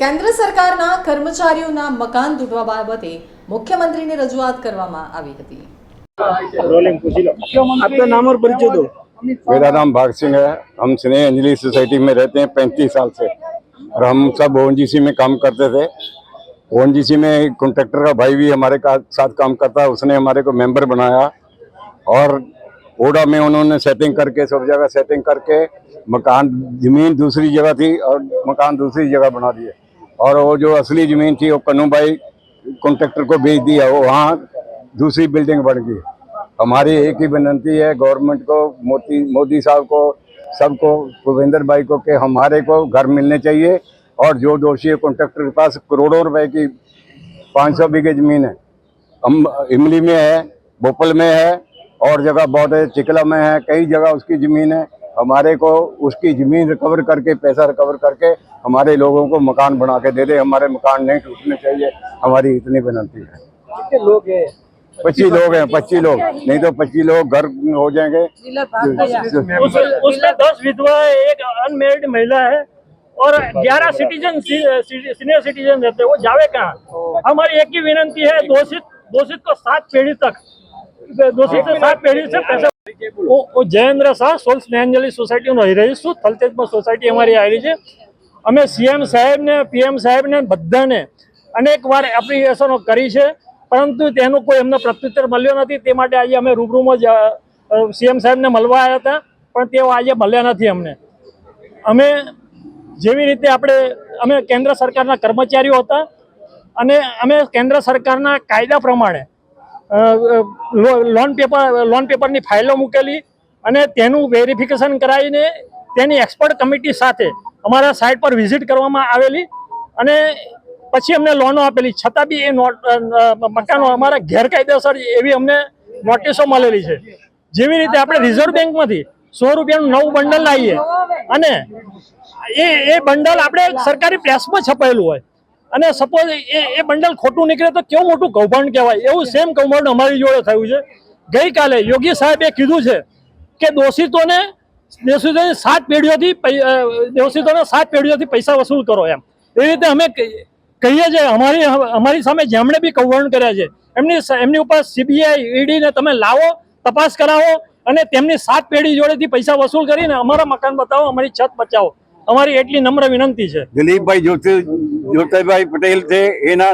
કેન્દ્ર સરકારના કર્મચારીઓના મકાન તૂટવા બાબતે મુખ્યમંત્રીને રજૂઆત કરવામાં આવી હતી आपका नाम और परिचय दो मेरा नाम भाग सिंह है हम स्नेह अंजलि सोसाइटी में रहते हैं पैंतीस साल से और हम सब ओएनजीसी में काम करते थे ओएनजीसी में एक कॉन्ट्रैक्टर का भाई भी हमारे का, साथ काम करता है उसने हमारे को मेंबर बनाया और ओडा में उन्होंने सेटिंग करके सब जगह सेटिंग करके मकान जमीन दूसरी जगह थी और मकान दूसरी जगह बना दिए और वो जो असली ज़मीन थी, वो कन्नू भाई कॉन्ट्रेक्टर को भेज दिया, वो वहाँ दूसरी बिल्डिंग बढ़ गई। हमारी एक ही विनंती है गवर्नमेंट को मोदी मोदी साहब को, सबको, भूपेंद्र भाई को कि हमारे को घर मिलने चाहिए और जो दोषी है कॉन्ट्रैक्टर के पास करोड़ों रुपए की 500 बीघे ज़मीन है। हम इमली में है भोपाल में है और जगह बहुत है, चिकला में है, कई जगह उसकी ज़मीन है। हमारे को उसकी ज़मीन रिकवर करके पैसा रिकवर करके हमारे लोगों को मकान बना के दे दे। हमारे मकान नहीं टूटने चाहिए। हमारी इतनी विनंती है। कितने लोग हैं? पच्चीस लोग हैं पच्चीस लोग। नहीं तो पच्चीस लोग घर हो जाएँगे। उसमें दस विधवा है एक अनमेरिड महिला है और ग्यारह सिटीजन सीनियर सिटीजन रहते हैं। वो जावे कहाँ? हमारी एक ही विनंती है दोषित दोषित को सात पीढ़ी तक। दोषित से सात पीढ़ी से पैसा હું જયેન્દ્ર શાહ, સોલ સ્નેહાંજલિ સોસાયટીનો રહી છું થલતેજમાં સોસાયટી અમારી આવી છે. અમે સીએમ સાહેબને, પીએમ સાહેબને, બધાને અનેક વાર એપ્લિકેશનો કરી છે, પરંતુ તેનું કોઈ અમને પ્રત્યુત્તર મળ્યો નથી. તે માટે આજે અમે રૂબરૂમાં જ સીએમ સાહેબને મળવા આવ્યા હતા, પણ તેઓ આજે મળ્યા નથી અમને. અમે જેવી રીતે આપણે, અમે કેન્દ્ર સરકારના કર્મચારીઓ હતા, અને અમે કેન્દ્ર સરકારના કાયદા પ્રમાણે લોન પેપર લોન પેપરની ફાઇલો મૂકેલી અને તેનું વેરિફિકેશન કરાવીને તેની એક્સપર્ટ કમિટી સાથે અમારા સાઇટ પર વિઝિટ કરવામાં આવેલી અને પછી અમને લોનો આપેલી. છતાં બી એ મકાનો અમારા ગેરકાયદેસર એવી અમને નોટિસો મળેલી છે. જેવી રીતે આપણે રિઝર્વ બેંકમાંથી સો રૂપિયાનું નવું બંડલ લાવીએ અને એ એ બંડલ આપણે સરકારી પ્રેસમાં છપાયેલું હોય. અને સપોઝ એ એ બંડલ ખોટું નીકળે તો કેવું મોટું કૌભાંડ કહેવાય? એવું સેમ કૌભાંડ અમારી જોડે થયું છે. ગઈકાલે યોગી સાહેબે કીધું છે કે દોષિતોને, દોષિતોની સાત પેઢીઓથી દોષિતોને સાત પેઢીઓથી પૈસા વસૂલ કરો એમ. એ રીતે અમે કહીએ છીએ, અમારી અમારી સામે જેમણે બી કૌભાંડ કર્યા છે, એમની એમની ઉપર સીબીઆઈ ઈડીને તમે લાવો, તપાસ કરાવો અને તેમની સાત પેઢી જોડેથી પૈસા વસૂલ કરીને અમારા મકાન બતાવો, અમારી છત બચાવો. અમારી એટલી નમ્ર વિનંતી છે. દિલીપભાઈ જ્યોતિ જ્યોતિભાઈ પટેલ છે. એના